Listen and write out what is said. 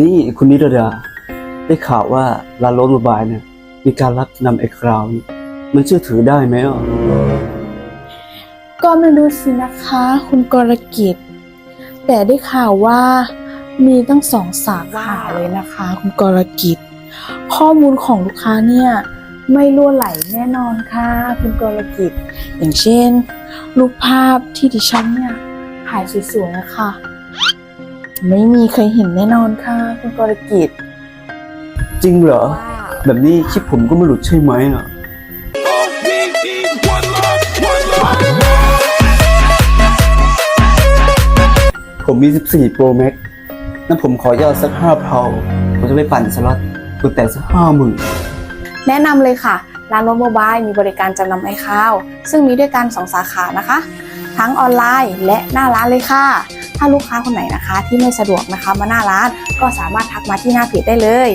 นี่คุณนิรดา ได้ข่าวว่าร้านรถโมบายเนี่ย มีการรับนำไอ้คราวนี่มันเชื่อถือได้ไหมอะก็ไม่รู้สินะคะ คุณกรกิจ แต่ได้ข่าวว่ามีตั้งสองสาขาเลยนะคะ คุณกรกิจ ข้อมูลของลูกค้าเนี่ย ไม่ล่วไหลแน่นอนค่ะ คุณกรกิจ อย่างเช่น รูปภาพที่ดิฉันเนี่ยถ่ายสวยๆนะคะ ไม่มีใครเห็นแน่นอนค่ะ คุณกรกิจ จริงเหรอว่าแบบนี้คลิปผมก็ไม่หลุดใช่ไหมอะ ผมมี 14 Pro Max นั่นผมขอยอดสักห้าเพาผมจะไปปั่นสล็อตตัวแต่สักห้าหมื่นแนะนำเลยค่ะ ร้านรถโมบายมีบริการจำนำไอข้าว ซึ่งมีด้วยกัน 2 สาขานะคะ ทั้งออนไลน์และหน้าร้านเลยค่ะ ถ้าลูกค้าคนไหนนะคะ ที่ไม่สะดวกนะคะมาหน้าร้านก็สามารถทักมาที่หน้าเพจได้เลย